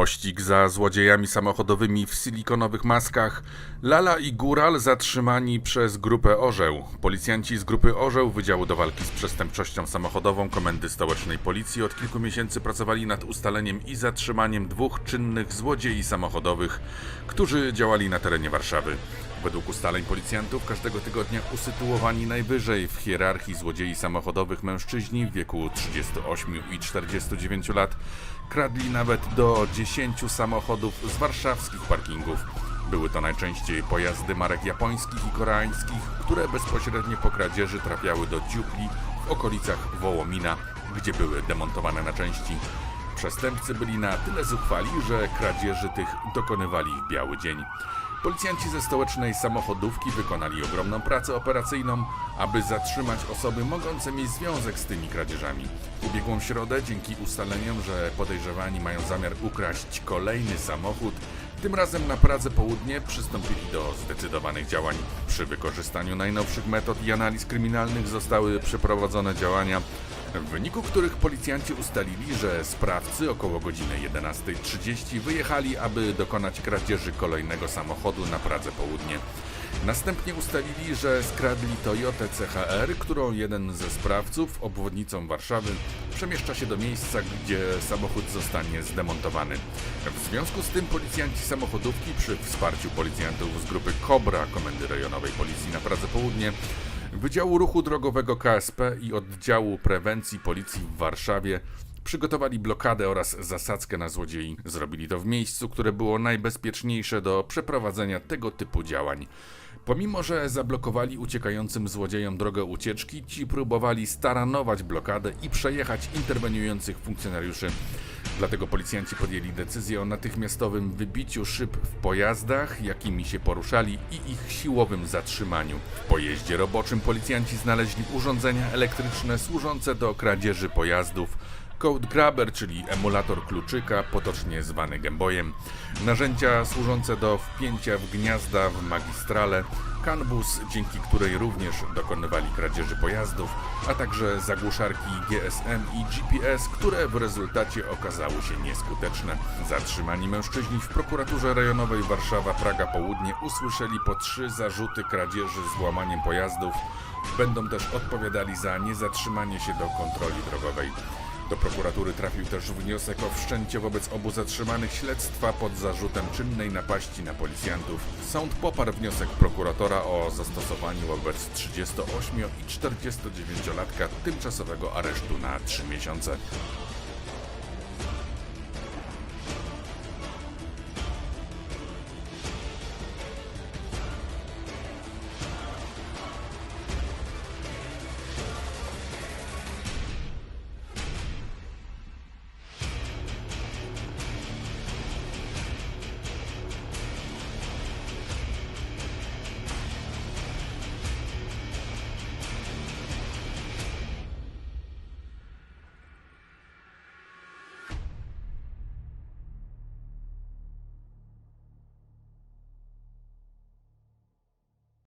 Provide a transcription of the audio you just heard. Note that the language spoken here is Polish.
Pościg za złodziejami samochodowymi w silikonowych maskach. Lala i Góral zatrzymani przez grupę Orzeł. Policjanci z grupy Orzeł Wydziału do Walki z Przestępczością Samochodową Komendy Stołecznej Policji od kilku miesięcy pracowali nad ustaleniem i zatrzymaniem dwóch czynnych złodziei samochodowych, którzy działali na terenie Warszawy. Według ustaleń policjantów każdego tygodnia usytuowani najwyżej w hierarchii złodziei samochodowych mężczyźni w wieku 38 i 49 lat kradli nawet do 10 samochodów z warszawskich parkingów. Były to najczęściej pojazdy marek japońskich i koreańskich, które bezpośrednio po kradzieży trafiały do dziupli w okolicach Wołomina, gdzie były demontowane na części. Przestępcy byli na tyle zuchwali, że kradzieży tych dokonywali w biały dzień. Policjanci ze stołecznej samochodówki wykonali ogromną pracę operacyjną, aby zatrzymać osoby mogące mieć związek z tymi kradzieżami. W ubiegłą środę, dzięki ustaleniom, że podejrzewani mają zamiar ukraść kolejny samochód, tym razem na Pradze Południe przystąpili do zdecydowanych działań. Przy wykorzystaniu najnowszych metod i analiz kryminalnych zostały przeprowadzone działania, w wyniku których policjanci ustalili, że sprawcy około godziny 11.30 wyjechali, aby dokonać kradzieży kolejnego samochodu na Pradze Południe. Następnie ustalili, że skradli Toyotę CHR, którą jeden ze sprawców obwodnicą Warszawy przemieszcza się do miejsca, gdzie samochód zostanie zdemontowany. W związku z tym policjanci samochodówki przy wsparciu policjantów z grupy Kobra Komendy Rejonowej Policji na Pradze Południe Wydziału Ruchu Drogowego KSP i Oddziału Prewencji Policji w Warszawie przygotowali blokadę oraz zasadzkę na złodziei. Zrobili to w miejscu, które było najbezpieczniejsze do przeprowadzenia tego typu działań. Pomimo, że zablokowali uciekającym złodziejom drogę ucieczki, ci próbowali staranować blokadę i przejechać interweniujących funkcjonariuszy. Dlatego policjanci podjęli decyzję o natychmiastowym wybiciu szyb w pojazdach, jakimi się poruszali i ich siłowym zatrzymaniu. W pojeździe roboczym policjanci znaleźli urządzenia elektryczne służące do kradzieży pojazdów, Code Grabber, czyli emulator kluczyka, potocznie zwany Gembojem, narzędzia służące do wpięcia w gniazda w magistrale, kanbus, dzięki której również dokonywali kradzieży pojazdów, a także zagłuszarki GSM i GPS, które w rezultacie okazały się nieskuteczne. Zatrzymani mężczyźni w prokuraturze rejonowej Warszawa Praga Południe usłyszeli po trzy zarzuty kradzieży z włamaniem pojazdów. Będą też odpowiadali za niezatrzymanie się do kontroli drogowej. Do prokuratury trafił też wniosek o wszczęcie wobec obu zatrzymanych śledztwa pod zarzutem czynnej napaści na policjantów. Sąd poparł wniosek prokuratora o zastosowaniu wobec 38 i 49-latka tymczasowego aresztu na 3 miesiące.